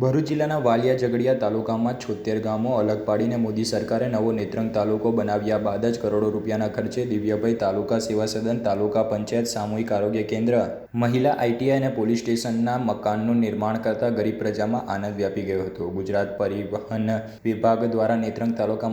ભરૂચ જિલ્લાના વાલિયા ઝઘડિયા તાલુકામાં છોતેર ગામો અલગ પાડીને મોદી સરકારે નવો નેત્રંગ તાલુકો બનાવ્યા બાદ જ કરોડો રૂપિયાના ખર્ચે દિવ્યભાઈ તાલુકા સેવા સદન, તાલુકા પંચાયત, સામૂહિક આરોગ્ય કેન્દ્ર, મહિલા આઈટીઆઈ અને પોલીસ સ્ટેશનના મકાનનું નિર્માણ કરતા ગરીબ પ્રજામાં આનંદ વ્યાપી ગયો હતો. ગુજરાત પરિવહન વિભાગ દ્વારા નેત્રંગ તાલુકા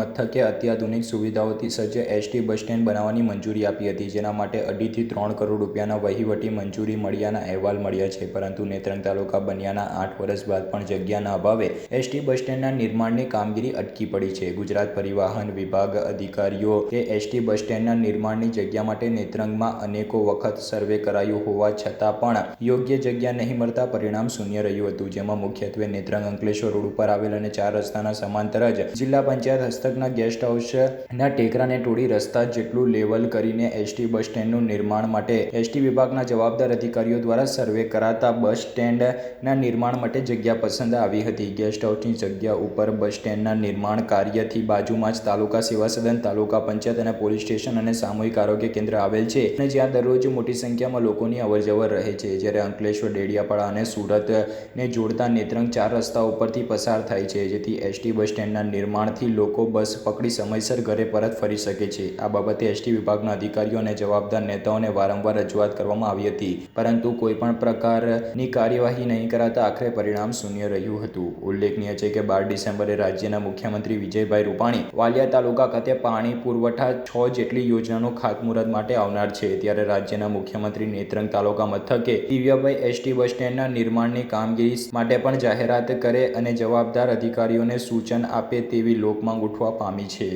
મથકે અત્યાધુનિક સુવિધાઓથી સજ્જ એસટી બસ સ્ટેન્ડ બનાવવાની મંજૂરી આપી હતી, જેના માટે અઢીથી ત્રણ કરોડ રૂપિયાના વહીવટી મંજૂરી મળ્યાના અહેવાલ મળ્યા છે, પરંતુ નેત્રંગ તાલુકા બન્યાના આઠ વર્ષ બાદ પણ જગ્યાના અભાવે એસટી બસ સ્ટેન્ડના નિર્માણની કામગીરી અટકી પડી છે. ગુજરાત પરિવહન વિભાગ અધિકારીઓ કે એસટી બસ સ્ટેન્ડના નિર્માણની જગ્યા માટે નેત્રંગમાં અનેકો વખત સર્વે કરાયું હોવા છતાં પણ યોગ્ય જગ્યા નહીં મળતા પરિણામ શૂન્ય રહ્યું હતું, જેમાં મુખ્યત્વે નેત્રંગ અંકલેશ્વર રોડ ઉપર આવેલ અને ચાર રસ્તાના સમાંતર જ જિલ્લા પંચાયત હસ્તકના ગેસ્ટ હાઉસના ટેકરાને તોડી રસ્તા જેટલું લેવલ કરીને એસટી બસ સ્ટેન્ડનું નિર્માણ માટે એસટી વિભાગના જવાબદાર અધિકારીઓ દ્વારા સર્વે કરાતા બસ સ્ટેન્ડના નિર્માણ માટે જગ્યા પસંદ આવી હતી. ગેસ્ટ હાઉસની જગ્યા ઉપર બસ સ્ટેન્ડના નિર્માણ કાર્યથી બાજુમાં જ તાલુકા સેવા સદન, તાલુકા પંચાયત અને પોલીસ સ્ટેશન અને સામૂહિક આરોગ્ય કેન્દ્ર આવેલ છે. અને જ્યાં દરરોજ મોટી સંખ્યામાં લોકોની અવરજવર રહે છે, જ્યારે અંકલેશ્વર, ડેડિયાપાડા અને સુરતને જોડતા નેત્રંગ ચાર રસ્તા ઉપરથી પસાર થાય છે, જેથી એસટી બસ સ્ટેન્ડના નિર્માણથી લોકો બસ પકડી સમયસર ઘરે પરત ફરી શકે છે. આ બાબતે એસટી વિભાગના અધિકારીઓ અને જવાબદાર નેતાઓને વારંવાર રજૂઆત કરવામાં આવી હતી. પરંતુ કોઈ પણ પ્રકારની કાર્યવાહી નહીં કરાતા આખરે પરિણામ શૂન્ય રહ્યું હતું. ઉલ્લેખનીય છે કે બાર ડિસેમ્બરે રાજ્યના મુખ્યમંત્રી વિજયભાઈ રૂપાણી વાલિયા તાલુકા ખાતે પાણી પુરવઠા છ જેટલી યોજનાનો ખાતમુહૂર્ત માટે આવનાર છે. ત્યારે રાજ્યના મુખ્યમંત્રી નેત્રંગ તાલુકા મથકે દિવ્યાભાઈ એસટી બસ સ્ટેન્ડના નિર્માણની કામગીરી માટે પણ જાહેરાત કરે અને જવાબદાર અધિકારીઓને સૂચન આપે તેવી લોકમાંગ ઉઠવા પામી છે.